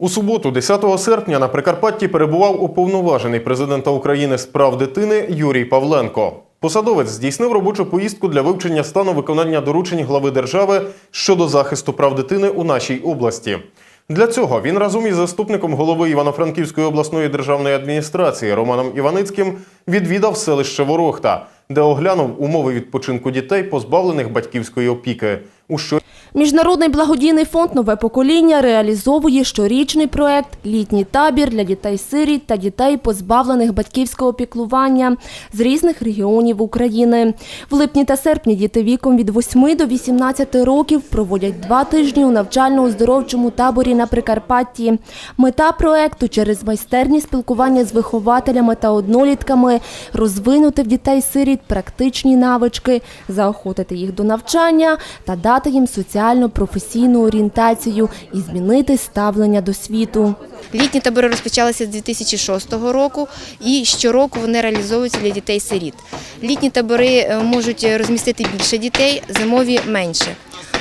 У суботу, 10 серпня, на Прикарпатті перебував уповноважений президента України з прав дитини Юрій Павленко. Посадовець здійснив робочу поїздку для вивчення стану виконання доручень глави держави щодо захисту прав дитини у нашій області. Для цього він разом із заступником голови Івано-Франківської обласної державної адміністрації Романом Іваницьким відвідав селище Ворохта, де оглянув умови відпочинку дітей, позбавлених батьківської опіки. У що Міжнародний благодійний фонд Нове покоління реалізовує щорічний проект Літній табір для дітей-сиріт та дітей, позбавлених батьківського піклування з різних регіонів України. В липні та серпні діти віком від 8 до 18 років проводять два тижні у навчально-оздоровчому таборі на Прикарпатті. Мета проекту через майстерні спілкування з вихователями та однолітками розвинути в дітей-сиріт практичні навички, заохотити їх до навчання та дати їм соціально-професійну орієнтацію і змінити ставлення до світу. Літні табори розпочалися з 2006 року і щороку вони реалізовуються для дітей-сиріт. Літні табори е, можуть розмістити більше дітей, зимові менше.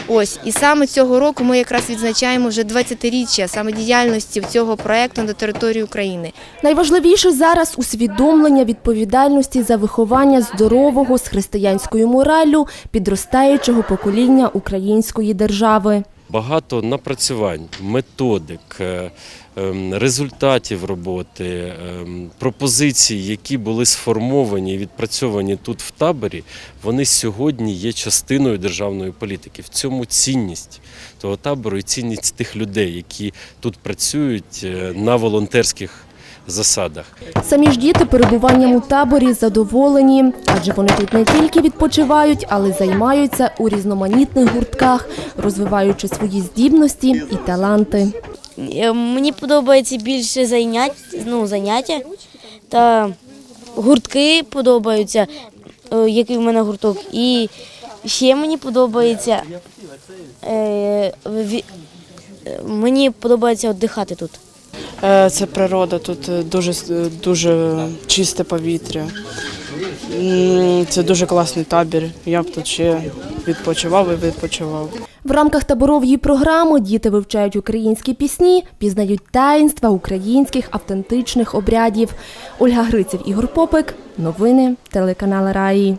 Ось і саме цього року ми якраз відзначаємо вже 20-річчя саме діяльності цього проекту на території України. Найважливіше зараз усвідомлення відповідальності за виховання здорового з християнською мораллю підростаючого покоління української держави. Багато напрацювань, методик, е, ем, результатів роботи, ем, пропозицій, які були сформовані і відпрацьовані тут в таборі, вони сьогодні є частиною державної політики. В цьому цінність того табору і цінність тих людей, які тут працюють е, на волонтерських засадах. Самі ж діти перебуванням у таборі задоволені, адже вони тут не тільки відпочивають, але й займаються у різноманітних гуртках, розвиваючи свої здібності і таланти. Е, Мені подобається більше занять, ну, заняття та гуртки подобаються, е, який в мене гурток. І ще мені подобається е, е, мені подобається віддихати тут. Е, Це природа, тут е, дуже дуже чисте повітря. Це дуже класний табір. Я б тут ще відпочивав і відпочивав. В рамках таборової програми діти вивчають українські пісні, пізнають таїнства українських автентичних обрядів. Ольга Гриців, Ігор Попик. Новини телеканал Раї.